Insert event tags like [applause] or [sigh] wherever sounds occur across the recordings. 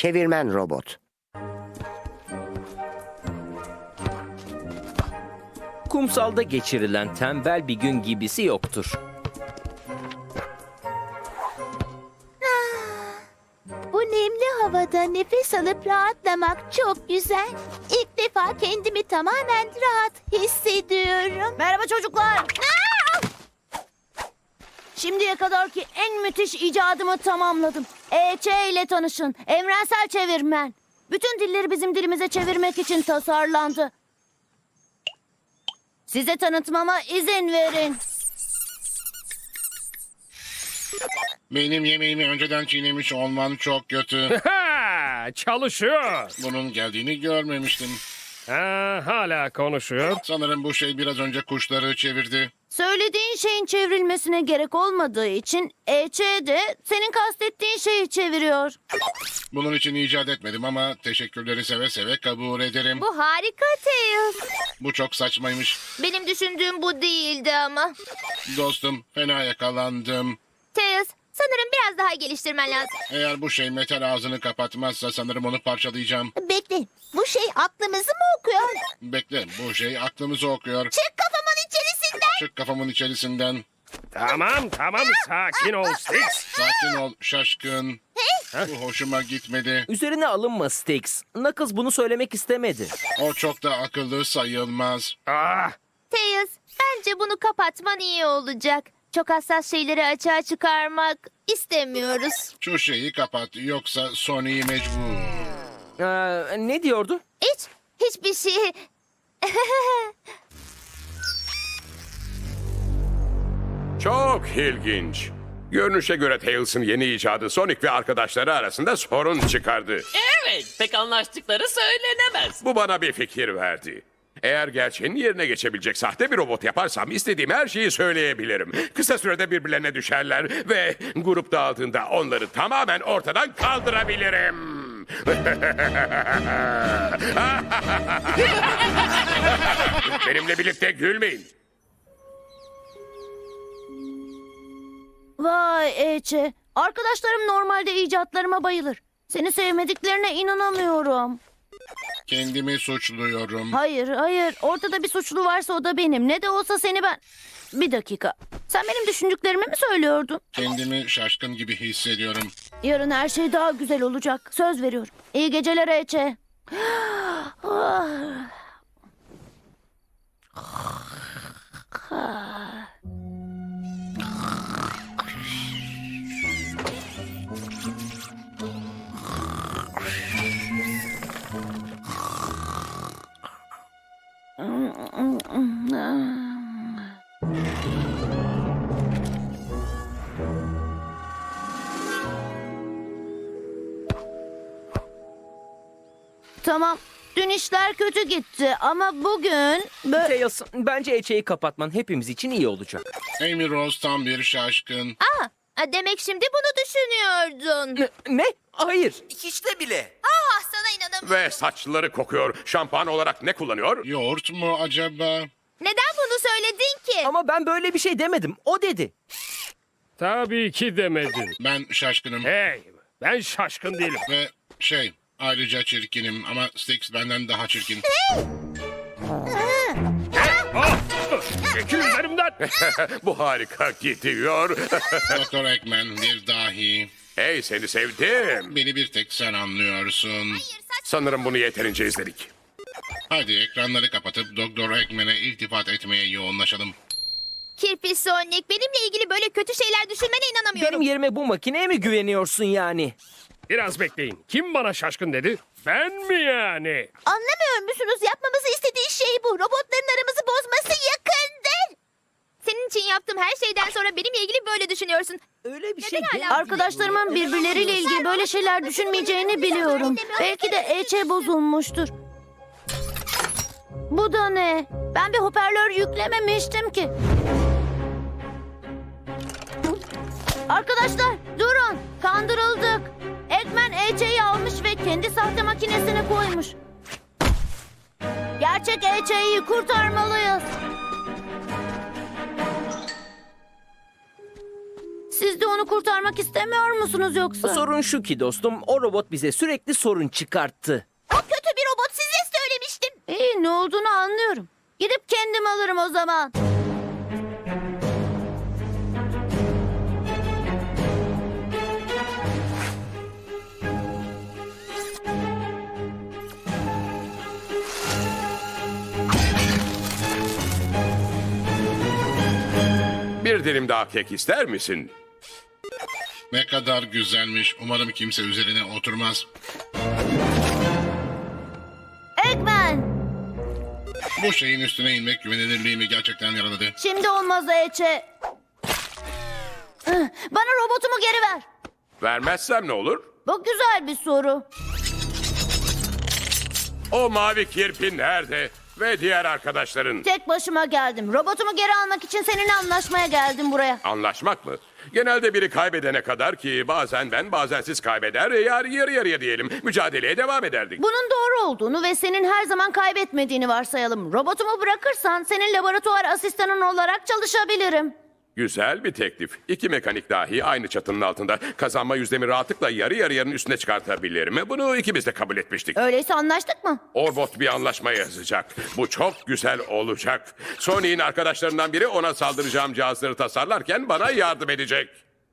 çevirmen robot. Kumsalda geçirilen tembel bir gün gibisi yoktur. Bu nemli havada nefes alıp rahatlamak çok güzel. İlk defa kendimi tamamen rahat hissediyorum. Merhaba çocuklar. Şimdiye kadarki en müthiş icadımı tamamladım. EÇ ile tanışın. Evrensel çevirmen. Bütün dilleri bizim dilimize çevirmek için tasarlandı. Size tanıtmama izin verin. Benim yemeğimi önceden çiğnemiş olman çok kötü. Ha, [laughs] çalışıyor. Bunun geldiğini görmemiştim. Ha, hala konuşuyor. [laughs] Sanırım bu şey biraz önce kuşları çevirdi. Söylediğin şeyin çevrilmesine gerek olmadığı için EÇ de senin kastettiğin şeyi çeviriyor. Bunun için icat etmedim ama teşekkürleri seve seve kabul ederim. Bu harika Tails. Bu çok saçmaymış. Benim düşündüğüm bu değildi ama. Dostum fena yakalandım. Tails, sanırım biraz daha geliştirmen lazım. Eğer bu şey metal ağzını kapatmazsa sanırım onu parçalayacağım. Bekle, bu şey aklımızı mı okuyor? Bekle bu şey aklımızı okuyor. Çık kafamın içerisinden. Çık kafamın içerisinden. Tamam tamam sakin ol Sticks. Sakin ol şaşkın. Bu hoşuma gitmedi. Üzerine alınma Styx. Knuckles bunu söylemek istemedi. O çok da akıllı sayılmaz. Ah, Tails, bence bunu kapatman iyi olacak. Çok hassas şeyleri açığa çıkarmak istemiyoruz. Şu şeyi kapat yoksa Sony'yi mecbur. Ee, ne diyordu? Hiç, hiçbir şey. [laughs] Çok ilginç. Görünüşe göre Tails'ın yeni icadı Sonic ve arkadaşları arasında sorun çıkardı. Evet, pek anlaştıkları söylenemez. Bu bana bir fikir verdi. Eğer gerçeğin yerine geçebilecek sahte bir robot yaparsam istediğim her şeyi söyleyebilirim. Kısa sürede birbirlerine düşerler ve grup dağıldığında onları tamamen ortadan kaldırabilirim. [laughs] Benimle birlikte gülmeyin. Vay EÇ. Arkadaşlarım normalde icatlarıma bayılır. Seni sevmediklerine inanamıyorum. Kendimi suçluyorum. Hayır, hayır. Ortada bir suçlu varsa o da benim. Ne de olsa seni ben... Bir dakika. Sen benim düşündüklerimi mi söylüyordun? Kendimi şaşkın gibi hissediyorum. Yarın her şey daha güzel olacak. Söz veriyorum. İyi geceler Ece. [gasps] Tamam. Dün işler kötü gitti ama bugün... Bö- Tails, bence Eçe'yi kapatman hepimiz için iyi olacak. Amy Rose tam bir şaşkın. Aa, demek şimdi bunu düşünüyordun. Ne? ne? Hayır. Ah, sana inanamıyorum. Ve saçları kokuyor. Şampuan olarak ne kullanıyor? Yoğurt mu acaba? Neden bunu söyledin ki? Ama ben böyle bir şey demedim. O dedi. tabii ki demedin. Ben şaşkınım. Hey, ben şaşkın değilim. Ve şey ayrıca çirkinim ama Styx benden daha çirkin. Çekil üzerimden. [laughs] Bu harika gidiyor. [laughs] Doktor Eggman bir dahi. hey seni sevdim. Beni bir tek sen anlıyorsun. Sanırım bunu yeterince izledik. Hadi ekranları kapatıp Doktor Eggman'e iltifat etmeye yoğunlaşalım. Kirpi Sonic, benimle ilgili böyle kötü şeyler düşünmene inanamıyorum. Benim yerime bu makineye mi güveniyorsun yani? Biraz bekleyin. Kim bana şaşkın dedi? Ben mi yani? Anlamıyor musunuz? Yapmamızı istediği şey bu. Robotların aramızı bozması yakındır. Senin için yaptığım her şeyden sonra benimle ilgili böyle düşünüyorsun. Öyle bir şey demedim. Arkadaşlarımın birbirleriyle ilgili böyle şeyler düşünmeyeceğini biliyorum. Belki de Ece bozulmuştur. Bu da ne? Ben bir hoparlör yüklememiştim ki. Arkadaşlar durun. Kandırıldık. Ekmen Ece'yi almış ve kendi sahte makinesine koymuş. Gerçek Ece'yi kurtarmalıyız. Siz de onu kurtarmak istemiyor musunuz yoksa? Sorun şu ki dostum, o robot bize sürekli sorun çıkarttı. O kötü bir robot size söylemiştim. İyi ne olduğunu anlıyorum. Gidip kendim alırım o zaman. Bir dilim daha kek ister misin? Ne kadar güzelmiş. Umarım kimse üzerine oturmaz. Eggman! Bu şeyin üstüne inmek güvenilirliğimi gerçekten yaraladı. Şimdi olmaz Eçe. Bana robotumu geri ver. Vermezsem ne olur? Bu güzel bir soru. O mavi kirpi nerede? Ve diğer arkadaşların. Tek başıma geldim. Robotumu geri almak için seninle anlaşmaya geldim buraya. Anlaşmak mı? Genelde biri kaybedene kadar ki bazen ben bazen siz kaybeder yarı yarı yarıya diyelim. Mücadeleye devam ederdik. Bunun doğru olduğunu ve senin her zaman kaybetmediğini varsayalım. Robotumu bırakırsan senin laboratuvar asistanın olarak çalışabilirim. Güzel bir teklif. İki mekanik dahi aynı çatının altında kazanma yüzdemi rahatlıkla yarı yarıyanın üstüne çıkartabilirim. Bunu ikimiz de kabul etmiştik. Öyleyse anlaştık mı? Orbot bir anlaşma yazacak. Bu çok güzel olacak. Sony'in arkadaşlarından biri ona saldıracağım cihazları tasarlarken bana yardım edecek.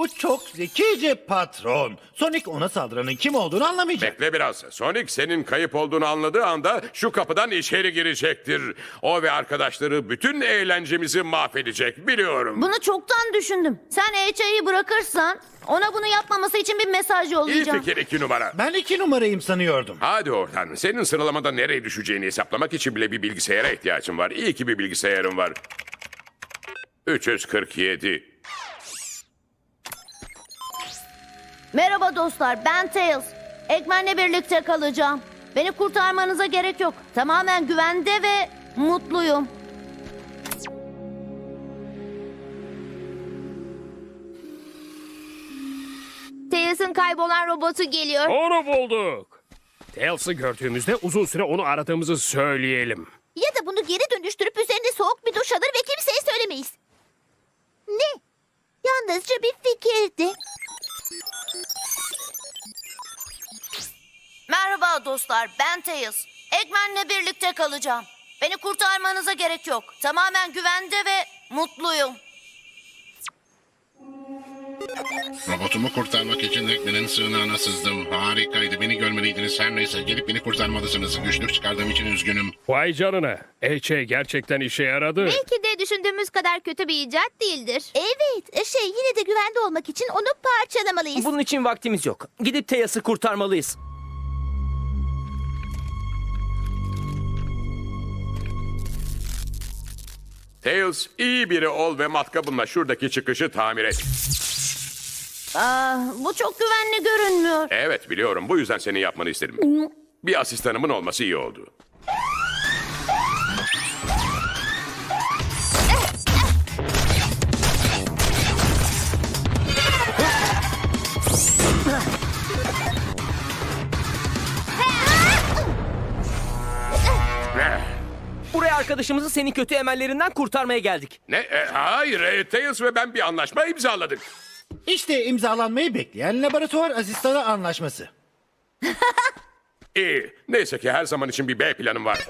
Bu çok zekice patron. Sonic ona saldıranın kim olduğunu anlamayacak. Bekle biraz. Sonic senin kayıp olduğunu anladığı anda şu kapıdan içeri girecektir. O ve arkadaşları bütün eğlencemizi mahvedecek biliyorum. Bunu çoktan düşündüm. Sen Eçe'yi bırakırsan ona bunu yapmaması için bir mesaj İyi yollayacağım. fikir iki numara. Ben iki numarayım sanıyordum. Hadi oradan. Senin sıralamada nereye düşeceğini hesaplamak için bile bir bilgisayara ihtiyacım var. İyi ki bir bilgisayarım var. 347. Merhaba dostlar, ben Tails. Eggman'le birlikte kalacağım. Beni kurtarmanıza gerek yok. Tamamen güvende ve mutluyum. Tails'ın kaybolan robotu geliyor. Onu bulduk. Tails'ı gördüğümüzde uzun süre onu aradığımızı söyleyelim. Ya da bunu geri dönüştürüp üzerine soğuk bir duş alır ve kimseye söylemeyiz. Ne? Yalnızca bir fikirdi. Merhaba dostlar, ben Tails. Eggman'le birlikte kalacağım. Beni kurtarmanıza gerek yok. Tamamen güvende ve mutluyum. Robotumu kurtarmak için Ekmen'in sığınağına sızdım. Harikaydı. Beni görmeliydiniz. Her neyse gelip beni kurtarmalısınız. Güçlük çıkardığım için üzgünüm. Vay canına. Eçe gerçekten işe yaradı. Belki de düşündüğümüz kadar kötü bir icat değildir. Evet, şey yine de güvende olmak için onu parçalamalıyız. Bunun için vaktimiz yok. Gidip Teyas'ı kurtarmalıyız. Tails iyi biri ol ve matkabınla şuradaki çıkışı tamir et. Aa, bu çok güvenli görünmüyor. Evet biliyorum bu yüzden senin yapmanı istedim. Bir asistanımın olması iyi oldu. Arkadaşımızı senin kötü emellerinden kurtarmaya geldik. Ne? E, hayır, e, Tails ve ben bir anlaşma imzaladık. İşte imzalanmayı bekleyen laboratuvar asistanı anlaşması. İyi. Neyse ki her zaman için bir B planım var.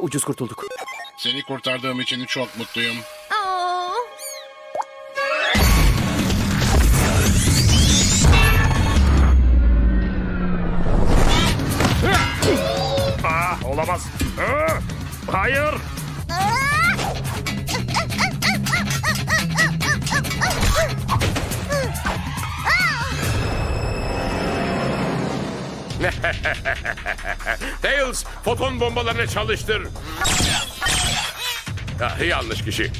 Ucuz kurtulduk. Seni kurtardığım için çok mutluyum. Aa, Ah olamaz. Ah, hayır. [laughs] Tails, foton bombalarını çalıştır. Ah, yanlış kişi.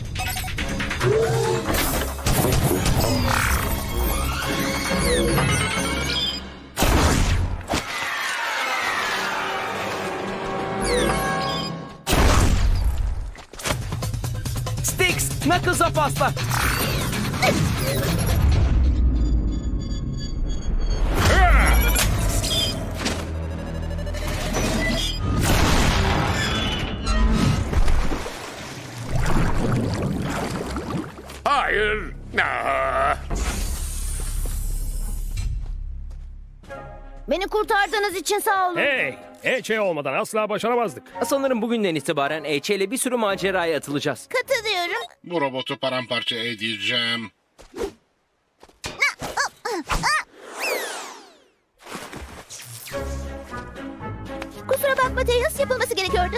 Sticks, Knuckles'a pasla. Beni kurtardığınız için sağ olun. Hey, EÇ olmadan asla başaramazdık. Sanırım bugünden itibaren EÇ ile bir sürü maceraya atılacağız. Katılıyorum. Bu robotu paramparça edeceğim. Kusura bakma Tails yapılması gerekiyordu.